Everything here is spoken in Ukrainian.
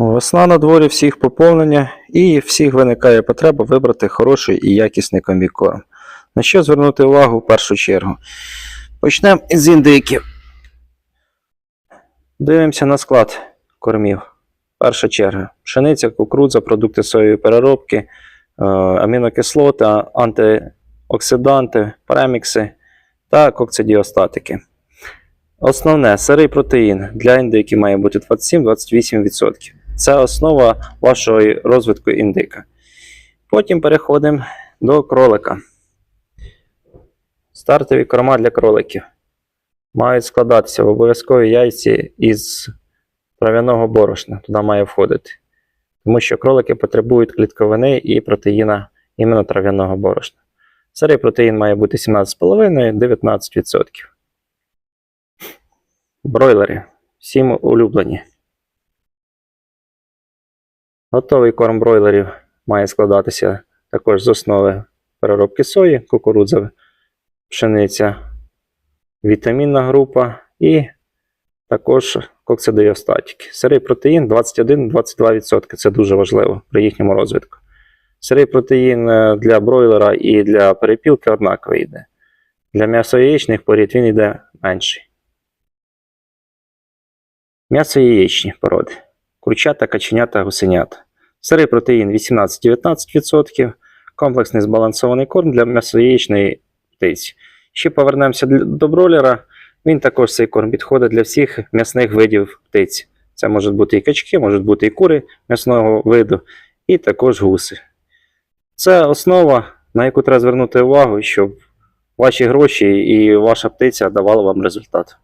Весна на дворі всіх поповнення, і всіх виникає потреба вибрати хороший і якісний комбікорм. На що звернути увагу в першу чергу? Почнемо із індиків. Дивимося на склад кормів. Перша черга. Пшениця, кукурудза, продукти соєвої переробки, е, амінокислоти, антиоксиданти, премікси та кокцидіостатики. Основне сирий протеїн для індиків має бути 27-28%. Це основа вашого розвитку індика. Потім переходимо до кролика. Стартові корма для кроликів мають складатися в обов'язкові яйці із трав'яного борошна. Туди має входити. Тому що кролики потребують клітковини і протеїна іменно трав'яного борошна. Сирий протеїн має бути 17,5-19%. Бройлери. Всім улюблені. Готовий корм бройлерів має складатися також з основи переробки сої, кукурудза, пшениця, вітамінна група і також коксидіостатики. Сирий протеїн 21-22%. Це дуже важливо при їхньому розвитку. Сирий протеїн е, для бройлера і для перепілки однаковий йде. Для м'ясо-яєчних порід він йде менший. М'ясо яєчні породи. Курчата, каченята, гусенята. Сирий протеїн 18-19%. Комплексний збалансований корм для м'ясо-яєчної птиці. Ще повернемося до бройлера. Він також цей корм підходить для всіх м'ясних видів птиць. Це можуть бути і качки, можуть бути і кури м'ясного виду, і також гуси. Це основа, на яку треба звернути увагу, щоб ваші гроші і ваша птиця давали вам результат.